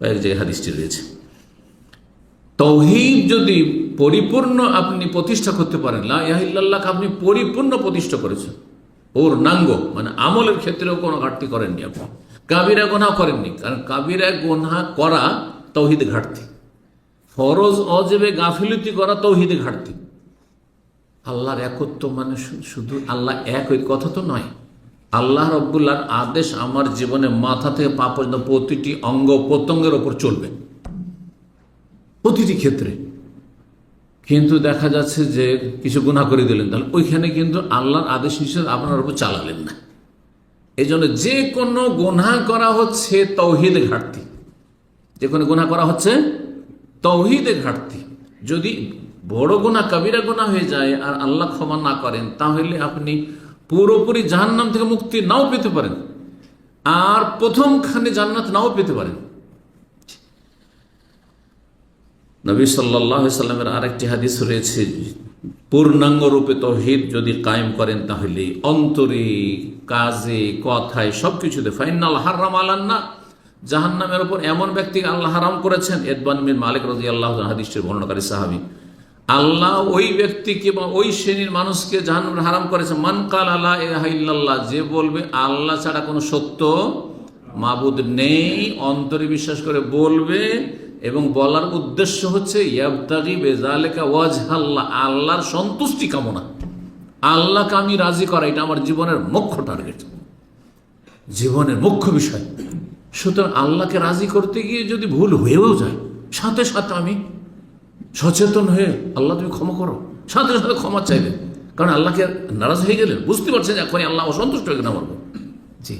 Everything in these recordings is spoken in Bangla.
কয়েক জায়গায় হাদিসটি রয়েছে। তৌহিদ যদি পরিপূর্ণ আপনি প্রতিষ্ঠা করতে পারেন, লা ইয়াহিল্লাহকে আপনি পরিপূর্ণ প্রতিষ্ঠা করেছেন। ওর নাঙ্গ মানে আমলের ক্ষেত্রেও কোনো ঘাটতি করেননি আপনি। কাবিরা গোনা করেননি, কারণ কাবিরা গোনা করা তৌহিদ ঘাটতি। ফরজ, অজেবে গাফিলতি করা তৌহিদ ঘাটতি। আল্লাহর একত্ব মানে শুধু আল্লাহ এক কথা তো নয়। আল্লাহ রব্বুল্লাহর আদেশ আমার জীবনে মাথা থেকে পা পর্যন্ত প্রতিটি অঙ্গ প্রত্যঙ্গের ওপর চলবে। প্রতিটি ক্ষেত্রে। কিন্তু দেখা যাচ্ছে যে কিছু গুণা করে দিলেন। তাহলে ওইখানে কিন্তু আল্লাহর আদেশ হিসেবে আপনার উপর চালালেন না। এই জন্য যে কোনো গুণা করা হচ্ছে তৌহিদে ঘাটতি। যে কোনো গুণা করা হচ্ছে তৌহিদে ঘাটতি। যদি বড় গুণা কবিরা গুণা হয়ে যায় আর আল্লাহ ক্ষমা না করেন, তাহলে আপনি পুরোপুরি জাহান্নাম থেকে মুক্তি নাও পেতে পারেন। আর প্রথম প্রথমখানে জান্নাত নাও পেতে পারেন। নবী সাল্লামের আরেকটি হাদিস রয়েছে, পূর্ণাঙ্গ রূপে তহিদ যদি কায়েম করেন তাহলে অন্তরে, কাজে, কথায় সব কিছুতে ফাইনাল হারাম আলান্না জাহান্নামের উপর এমন ব্যক্তিকে আল্লাহ হারাম করেছেন। এদবান মালিক রাজি আল্লাহ হাদিসের বর্ণনাকারী সাহাবি। আল্লাহ ওই ব্যক্তিকে বা ওই শ্রেণির মানুষকে জাহান্নামের হারাম করেছে। মান কাল আল্লাহ ইল্লাল্লাহ, যে বলবে আল্লাহ ছাড়া কোনো সত্য মাবুদ নেই, অন্তরে বিশ্বাস করে বলবে এবং বলার উদ্দেশ্য হচ্ছে, ইয়াবতাগি বেজালেকা ওয়াজহাল্লাহ, আল্লাহর সন্তুষ্টি কামনা। আল্লাহকে আমি রাজি করা, এটা আমার জীবনের মুখ্য টার্গেট জীবনের মুখ্য বিষয়। সুতরাং আল্লাহকে রাজি করতে গিয়ে যদি ভুল হয়েও যায়, সাথে সাথে আমি সচেতন হয়ে আল্লাহ তুমি ক্ষমা করো। সাথে সাথে ক্ষমা চাইবে। কারণ আল্লাহকে নারাজ হয়ে গেলেন বুঝতে পারছেন এখনই আল্লাহ অসন্তুষ্ট হয়ে গেলেন আমার জি।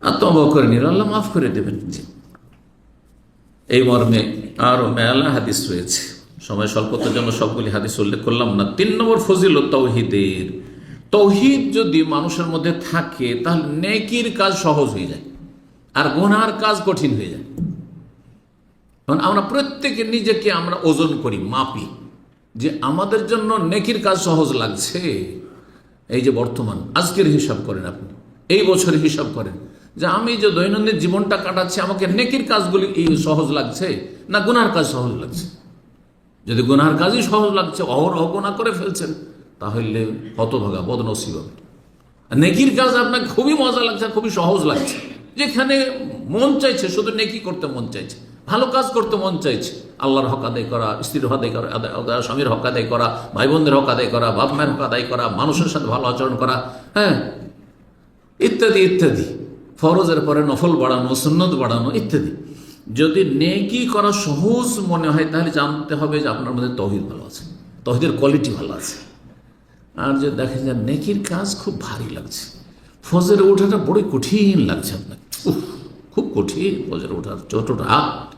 আর তবা করে নিল আল্লাহ মাফ করে দেবেন। জি। এই মর্মে আরও মেলা হাদিস রয়েছে। সময় স্বল্পতার জন্য সবগুলি হাদিস উল্লেখ করলাম না। তিন নম্বর ফজিল তৌহিদের। তৌহিদ যদি মানুষের মধ্যে থাকে তাহলে নেকির কাজ সহজ হয়ে যায়। আর গোনার কাজ কঠিন হয়ে যায়। কারণ আমরা প্রত্যেকে নিজেকে আমরা ওজন করি, মাপি। যে আমাদের জন্য নেকির কাজ সহজ লাগছে। এই যে বর্তমান, আজকের হিসাব করেন আপনি, এই বছরের হিসাব করেন। যে আমি যে দৈনন্দিন জীবনটা কাটাচ্ছি, আমাকে নেকির কাজগুলি এই সহজ লাগছে না গুনার কাজ সহজ লাগছে? যদি গুনার কাজই সহজ লাগছে, অহরহ গুণা করে ফেলছেন, তাহলে হতভাগা, বদনসিব নেকির কাজ আপনাকে খুবই মজা লাগছে, খুবই সহজ লাগছে। যেখানে মন চাইছে, শুধু নেকি করতে মন চাইছে। ভালো কাজ করতে মন চাইছে। আল্লাহর হক আদায় করা স্ত্রীর হক আদায় করা স্বামীর হক আদায় করা ভাই বোনদের হক আদায় করা বাপ মায়ের হক আদায় করা মানুষের সাথে ভালো আচরণ করা হ্যাঁ? ইত্যাদি ইত্যাদি। ফরজের পরে নফল বাড়ানো সুন্নত বাড়ানো ইত্যাদি। যদি নেকি করা সহজ মনে হয় তাহলে জানতে হবে যে আপনার মধ্যে তহিদ ভালো আছে। তহিদের কোয়ালিটি ভালো আছে। আর যে দেখেন যে নেকির কাজ খুব ভারী লাগছে। ফজরে ওঠাটা বড়ই কঠিন লাগছে আপনার উফ, খুব কঠিন ফজরে ওঠার ছোট রাত।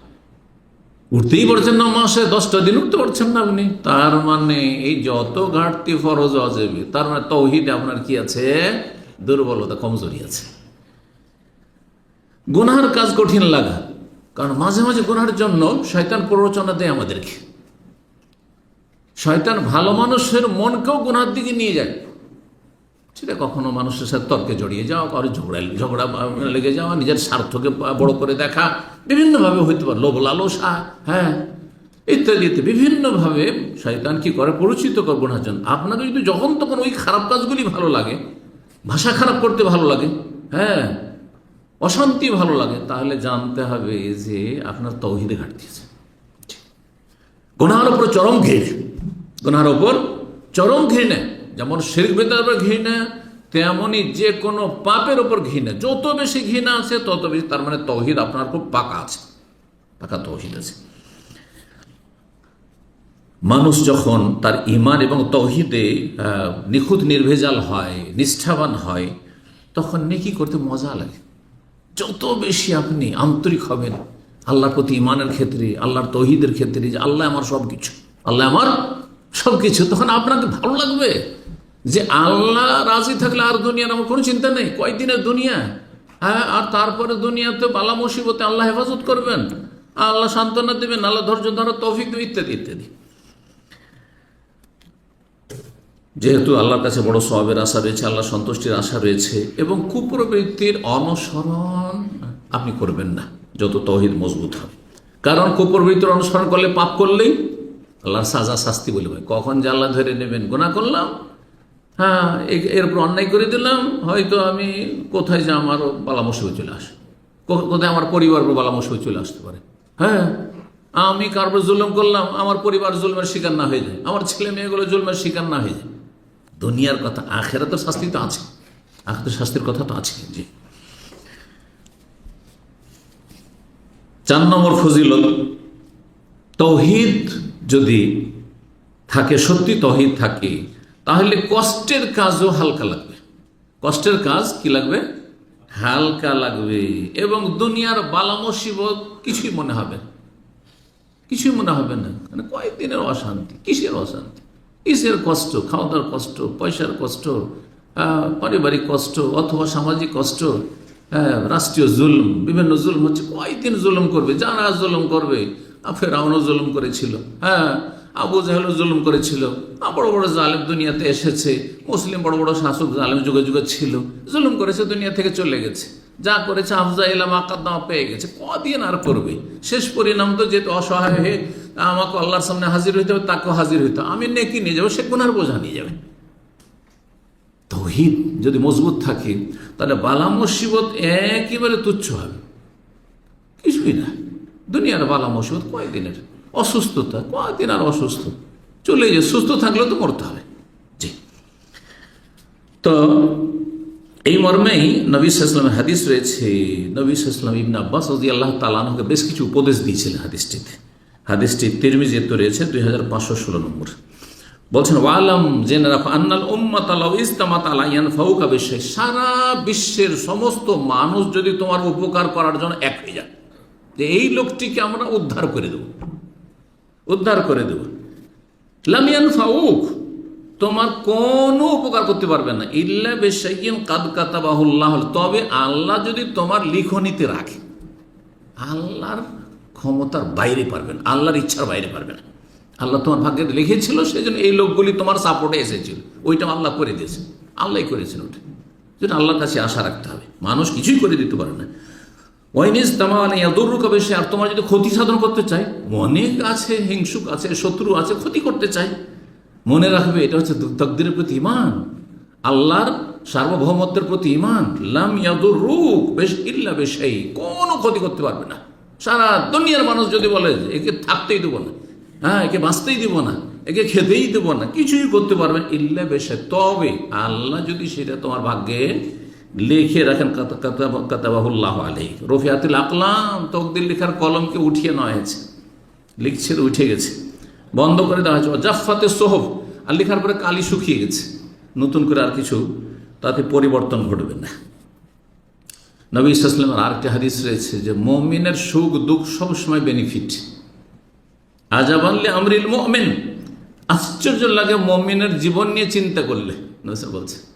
উঠতেই পারছেন না মাসে দশটা দিন উঠতে পারছেন না আপনি তার মানে এই যত ঘাটতি ফরজ অজেবে তার মানে তৌহিদে আপনার কি আছে? দুর্বলতা, কমজোরি আছে। গুনার কাজ কঠিন লাগা, কারণ মাঝে মাঝে গুনার জন্য শয়তান প্ররোচনা দেয় আমাদেরকে। শয়তান ভালো মানুষের মনকেও গুনার দিকে নিয়ে যায়। সেটা কখনো মানুষের সাথে তর্কে জড়িয়ে যাওয়া, কারও ঝগড়া ঝগড়া লেগে যাওয়া, নিজের স্বার্থকে বড় করে দেখা, বিভিন্নভাবে হইতে পারে, লোভ লালসা হ্যাঁ ইত্যাদি ইত্যাদি। বিভিন্নভাবে শয়তান কি করে? পরিচিত করব না জন্য আপনাকে যদি যখন তখন ওই খারাপ কাজগুলি ভালো লাগে, ভাষা খারাপ করতে ভালো লাগে হ্যাঁ অশান্তি ভালো লাগে, তাহলে জানতে হবে যে আপনার তৌহিদে ঘাটতি আছে। গোনার ওপর চরম ঘৃণা। গোনার ওপর চরম ঘৃণা। যেমন শির্ক বেতার উপর ঘৃণা তেমনই যে কোনো পাপের ওপর ঘৃণা। যত বেশি ঘৃণা আছে, তত বেশি তার মানে তহিদ আপনার খুব পাকা আছে। পাকা তহিদ আছে। মানুষ যখন তার ইমান এবং তহিদে নিখুঁত, নির্ভেজাল হয়, নিষ্ঠাবান হয়, তখন নেকি করতে মজা লাগে। যত বেশি আপনি আন্তরিক হবেন, আল্লাহর প্রতি ইমানের ক্ষেত্রে, আল্লাহর তহিদের ক্ষেত্রে, যে আল্লাহ আমার সব কিছু আল্লাহ আমার সব কিছু তখন আপনাকে ভালো লাগবে। যে আল্লাহ রাজি থাকলে আর দুনিয়ার আমার কোনো চিন্তা নেই। কয়দিনের দুনিয়া? হ্যাঁ আর তারপরে দুনিয়াতে বালা মুসিবতে আল্লাহ হেফাজত করবেন। আল্লাহ সান্ত্বনা দেবেন, আল্লাহ ধৈর্য ধরো, তৌফিক দেবে, ইত্যাদি ইত্যাদি। যেহেতু আল্লাহর কাছে বড় সবের আশা রয়েছে আল্লাহ সন্তুষ্টির আশা রয়েছে, এবং কুপ্রবৃত্তির অনুসরণ আপনি করবেন না, যত তহিদ মজবুত হবে কারণ কুপ্রবৃত্তির অনুসরণ করলে পাপ করলেই আল্লাহর সাজা শাস্তি বলে ভাই। কখন যে আল্লাহ ধরে নেবেন গোনা করলাম হ্যাঁ এরপর অন্যায় করে দিলাম, হয়তো আমি কোথায় যে আমারও বালা চলে আসে। কোথায় আমার পরিবার বালা চলে আসতে পারে। হ্যাঁ আমি কারোর জুলুম করলাম, আমার পরিবার জুলমের শিকার না হয়ে যায়। আমার ছেলে মেয়েগুলো জুলমের শিকার না হয়ে যায়। দুনিয়ার কথা আখেরা তো শাস্তি তো আছে। আখের শাস্তির কথা তো আছে, জি। চার নম্বর ফজিলত, তৌহিদ যদি থাকে, সত্যি তহিদ থাকে তাহলে কষ্টের কাজও হালকা লাগবে। কষ্টের কাজ কি লাগবে? হালকা লাগবে। এবং দুনিয়ার বালা মুসিবত কিছুই মনে হবে। কিছুই মনে হবে না। মানে কয়েকদিনের অশান্তি, কিসের অশান্তি? কিসের কষ্ট? খাওয়া দাওয়ার কষ্ট, পয়সার কষ্ট পারিবারিক কষ্ট, অথবা সামাজিক কষ্ট রাষ্ট্রীয় জুলম, বিভিন্ন জুলম হচ্ছে। কয়েকদিন জুলুম করবে, যারা জুলুম করবে ফেরাউনও জুলুম করেছিল। হ্যাঁ আবু জাহেলও জুলুম করেছিল। বড় বড় জালেম দুনিয়াতে এসেছে। মুসলিম বড় বড় শাসক জালেম যুগে যুগে ছিল। জুলুম করেছে, দুনিয়া থেকে চলে গেছে। যা করেছে আফজা এলাম আকাদ্দামা পেয়ে গেছে। কদিন আর করবে? শেষ পরিণাম তো যেহেতু অসহায় হয়ে আমাকে আল্লাহর সামনে হাজির হইতে হবে, তাকেও হাজির হইতে হবে। আমি নেকি নিয়ে যাব, সে গুনার বোঝা নিয়ে যাবে। তহিদ যদি মজবুত থাকে, তাহলে বালা মুসিবত একেবারে তুচ্ছ হবে। কিছুই না। দুনিয়ার বালা মুসিবত কয়েকদিনের অসুস্থতা, কদিন আর অসুস্থ। চলে যায় সুস্থ থাকলেও তো করতে হবে। জি। তো এই মর্মেই নবী হাদিস রয়েছে। নবী সাল্লাম ইবন আব্বাস রাজি আল্লাহ তালানহকে বেশ কিছু উপদেশ দিয়েছিলেন হাদিসটিতে। হাদিসটি তিরমিজিতে রয়েছে দুই হাজার পাঁচশো ষোলো নম্বর। বলছেন, ওয়ালাম জেনে রাখো আন্নাল উম্মাত আলাউ ইস্তামাত আলাইয়ান ফাউকা বিশ্বে সারা বিশ্বের সমস্ত মানুষ যদি তোমার উপকার করার জন্য এক হয়ে যায় যে এই লোকটিকে আমরা উদ্ধার করে দেব। উদ্ধার করে দেব। লামিয়ান ফাউক তোমার কোনো উপকার করতে পারবে না। ইল্লা বেশাইন কাদ কাতাবাহুল্লাহ তবে আল্লাহ যদি তোমার লিখনিতে রাখে, আল্লাহর ক্ষমতার বাইরে পারবেন, আল্লাহর ইচ্ছার বাইরে পারবে না আল্লাহ তোমার ভাগ্যে লিখেছিল সেই জন্য এই লোকগুলি তোমার সাপোর্টে এসেছিল। ওইটা আল্লাহ করে দিয়েছে। আল্লাহ করেছেন ওটা। যেটা আল্লাহর কাছে আশা রাখতে হবে। মানুষ কিছুই করে দিতে পারে না। ওয়াইনিস তামানে ইয়াদুরুকা বেশি আর তোমার যদি ক্ষতি সাধন করতে চায় মনে আছে, হিংসুক আছে, শত্রু আছে, ক্ষতি করতে চায়, মনে রাখবে এটা হচ্ছে তকদিরের প্রতি ইমান আল্লাহর সার্বভৌমত্বের প্রতি ইমান লাম ইয়াদুর রুক বেশ ইল্লা বেশাই, কোনো ক্ষতি করতে পারবে না। সারা দুনিয়ার মানুষ যদি বলে, একে থাকতেই দেবো না হ্যাঁ একে বাঁচতেই দেবো না, একে খেতেই দেবো না, কিছুই করতে পারবে ইল্লা বেশাই। তবে আল্লাহ যদি সেটা তোমার ভাগ্যে লিখে রাখেন কাতাবাহুল্লাহ আলাই রফিয়াতুল আকলাম তকদির লেখার কলমকে উঠিয়ে নেওয়া হয়েছে। লিখছে, উঠে গেছে। বন্ধ করে দেওয়া হয়েছে। জাফাতে সোহব আর লেখার পরে কালি শুকিয়ে গেছে। নতুন করে আর কিছু তাতে পরিবর্তন ঘটবে না। নবী ইসলামের আরেকটি হাদিস রয়েছে যে, মমিনের সুখ, দুঃখ সবসময় বেনিফিট আজাবানলে আমরিল মমিন। আশ্চর্য লাগে মমিনের জীবন নিয়ে চিন্তা করলে। নবী বলছে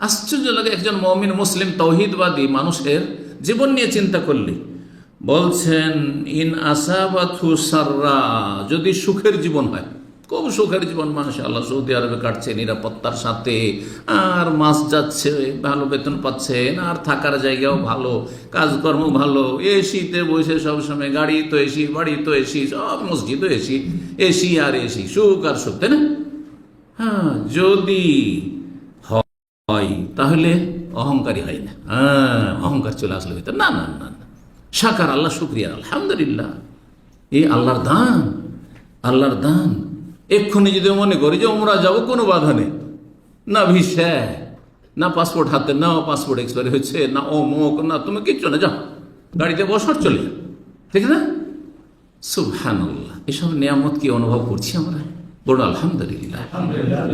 আশ্চর্য লাগে একজন মমিন মুসলিম তৌহিদবাদী মানুষের জীবন নিয়ে চিন্তা করলে। বলছেন, ইন আসাবাথু সাররা যদি সুখের জীবন হয়। খুব সুখের জীবন মানুষ আল্লাহ সৌদি আরবে কাটছে নিরাপত্তার সাথে। আর মাস যাচ্ছে, ভালো বেতন পাচ্ছেন, আর থাকার জায়গাও ভালো, কাজকর্ম ভালো, এসিতে বসে সবসময় গাড়ি তো এসি, বাড়ি তো এসি, সব মসজিদও এসি এসি আর এসি, সুখ আর সুখ, তাই না? হ্যাঁ যদি তাহলে অহংকারী হয় না। হ্যাঁ অহংকার চলে আসলে ভিতরে না না না না। সাকার আল্লাহ শুক্রিয়া, আলহামদুলিল্লাহ। এই আল্লাহর দান আল্লাহর দান। এক্ষুনি যদি মনে করি যে ওমরা যাব, কোনো বাধা নেই। না ভিসা, না পাসপোর্ট হাতে না পাসপোর্ট এক্সপায়ারি হচ্ছে না অমুক, না তুমি কিচ্ছু না, যাও। গাড়িতে বসার চলে যাও। ঠিক না সুবহানাল্লাহ। এসব নিয়ামত কি অনুভব করছি আমরা? বড় আলহামদুলিল্লাহ।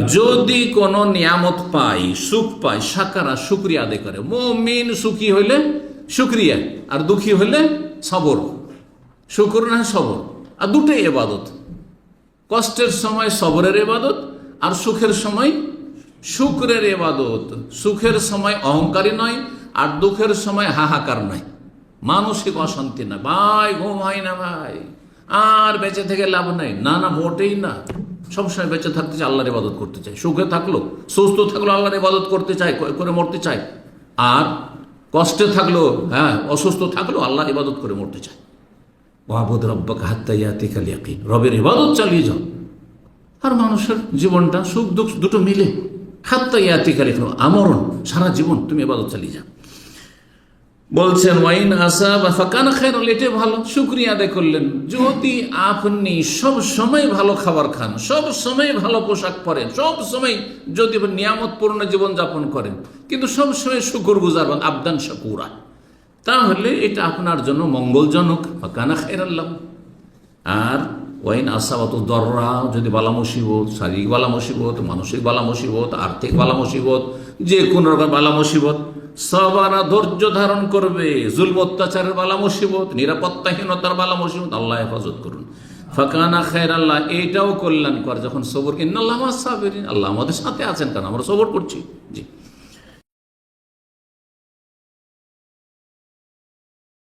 যদি কোনো নিয়ামত পাই সুখ পাই সাকারা, শুক্রিয়া আদায় করে, মমিন সুখী হইলে শুক্রিয়া, আর দুঃখী হইলে সবর। শুক্র না সবর। আর দুটোই এবাদত। কষ্টের সময় সবরের এবাদত, আর সুখের সময় শুক্রের এবাদত। সুখের সময় অহংকারী নয়, আর দুঃখের সময় হাহাকার নয়। মানসিক অশান্তি না ভাই, ঘুম হয় না, ভাই। আর বেঁচে থেকে লাভ নাই। না না, মোটেই না। সবসময় বেঁচে থাকতে চাই আল্লাহর ইবাদত করতে চাই সুখে থাকল সুস্থ থাকল আল্লাহর ইবাদত করতে চাই করে মরতে চাই আর কষ্টে থাকল হ্যাঁ অসুস্থ থাকল আল্লাহ ইবাদত করে মরতে চায়। ওয়াবুদ রব্বাকে হাত্তাইয়াতি কালিয়াকি রবের ইবাদত চালিয়ে যাও। আর মানুষের জীবনটা সুখ দুঃখ দুটো মিলে। হাত্তাইয়াতি কালিয়াকি আমরণ, সারা জীবন তুমি ইবাদত চালিয়ে যাও। বলছেন, ওয়াইন আসা বা ফাঁকানা খায়রুল এটাই ভালো। শুক্রিয়া আদায় করলেন। যদি আপনি সব সময় ভালো খাবার খান, সব সময় ভালো পোশাক পরেন, সব সময় যদি নিয়ামতপূর্ণ জীবন যাপন করেন, কিন্তু সব সময় শুকুর গুজার আবদান শাকুরা তাহলে এটা আপনার জন্য মঙ্গলজনক। ফাঁকানা খায়রাল্লাহ আর ওয়াইন আসাবাত দররা, যদি বালা মুসিবত, শারীরিক বালা মুসিবত, মানসিক বালা মুসিবত, আর্থিক বালা মুসিবত, যে কোনো রকম বালা মুসিবত সবারা ধৈর্য ধারণ করবে, জুলম, অত্যাচারের বালা, মুসিবত, নিরাপত্তাহীনতার বালা, মুসিবত, আল্লাহ হেফাজত করুন। ফাঁকানা খায়ের আল্লাহ এইটাও কল্যাণ কর যখন সবর সাবেরিন, আল্লাহ আমাদের সাথে আছেন, কারণ আমরা সবর করছি। জি।